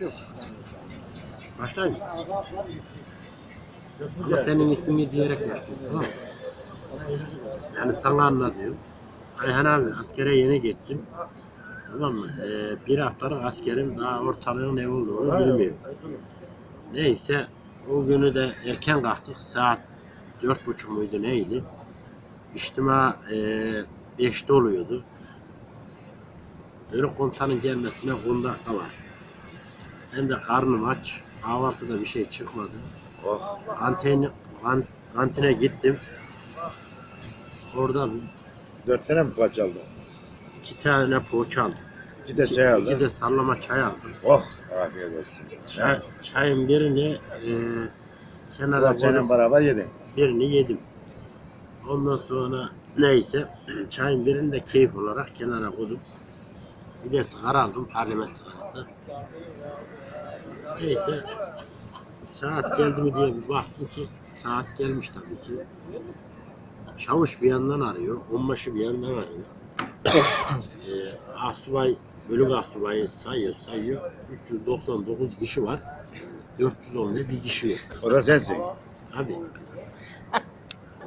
Yok. Başlayayım. Ama senin ismini diyerek. Tamam mı? Yani sana anlatıyorum. Ayhan abi askere yeni gittim. Tamam mı? Ee, bir haftalık askerim daha ortalığın ne olduğunu bilmiyor. Neyse o günü de erken kalktık. Saat dört buçuk muydu neydi? İçtima e, beşte oluyordu. Böyle komutanın gelmesine 10 dakika var. Ben de karnım aç. Kahvaltıda bir şey çıkmadı. Oh. Kantine, kan- kantine gittim. Orada Dört tane mi poğaça aldın? iki tane poğaça aldım. İki de çay aldın. İki de sallama çay aldım. Oh. Afiyet olsun. Çay, çayın birini e, kenara Poğaçayla koydum, beraber yedin. birini yedim. Ondan sonra neyse çayın birini de keyif olarak kenara koydum. Bir de sigara aldım, parlament sigarası. Neyse saat geldi mi diye bir baktım ki saat gelmiş tabii ki. Çavuş bir yandan arıyor, onbaşı bir yandan arıyor. e, Asubay, bölük asubayı sayıyor, sayıyor. 399 kişi var. 410 bir kişi yok. O da sensin. Tabii.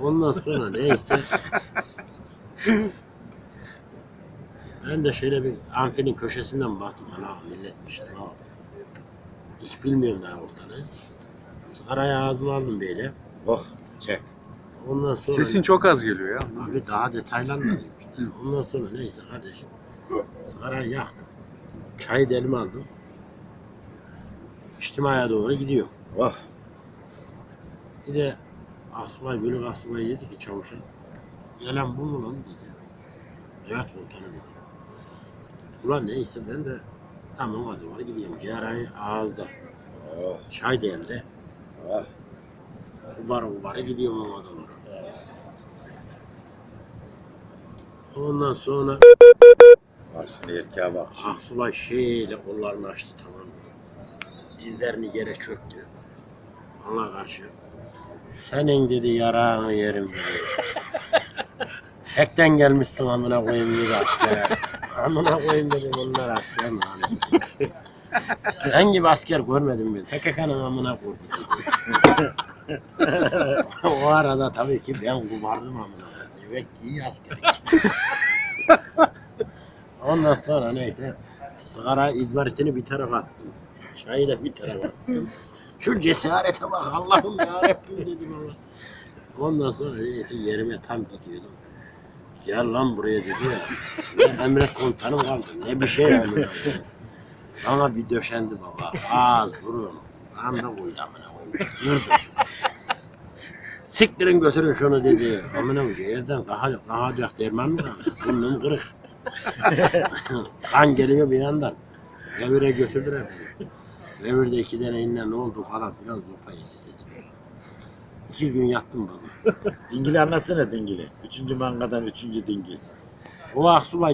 Ondan sonra neyse. Ben de şöyle bir amfinin köşesinden baktım. Ana milletmiş. Ha. Hiç bilmiyorum daha ortalığı. Sigarayı ağzıma aldım böyle. Oh. Çek. Ondan sonra... Sesin çok az geliyor ya. Abi daha detaylanmadım işte. Ondan sonra neyse kardeşim. Sigarayı yaktım. Çayı da elime aldım. İçtimaya doğru gidiyorum. Oh. Bir de asubay bölük asubay dedi ki çavuşa. Gelen bu mu lan dedi. Evet komutanım dedi. Ulan neyse ben de tamam hadi var gidiyorum. Ciğerayı ağızda. Oh. Çay da elde. Oh. Ubar ubarı gidiyorum ona doğru. Ondan sonra Aslında erkeğe bak. Aksubay şeyle kollarını açtı tamam mı? Dizlerini yere çöktü. Ona karşı. Senin dedi yarağını yerim dedi. Tekten gelmişsin amına koyayım dedi asker. Amına koyayım dedim onlar asker mi? Sen gibi asker görmedim ben. PKK'nın amına koydum. o arada tabii ki ben kumardım amına. ki iyi asker. Ondan sonra neyse sigara izmaritini bir tarafa attım. Çayı da bir tarafa attım. Şu cesarete bak Allah'ım ya Rabbim dedim ama. Ondan sonra neyse yerime tam gidiyordum. Gel lan buraya dedi ya. Ne emret komutanım kaldı. Ne bir şey yani. Bana bir döşendi baba. Ağız burun. Kan da koydu amına koyayım. Yırdım. Siktirin götürün şunu dedi. Amına koyayım yerden kahacak, kahacak derman mı kaldı? Burnum kırık. kan geliyor bir yandan. Revire götürdüler beni. Revirde iki tane inle ne oldu falan filan zopa dedi. İki gün yattım baba. Anlatsana dingili. Üçüncü mangadan üçüncü dingil. O aksubay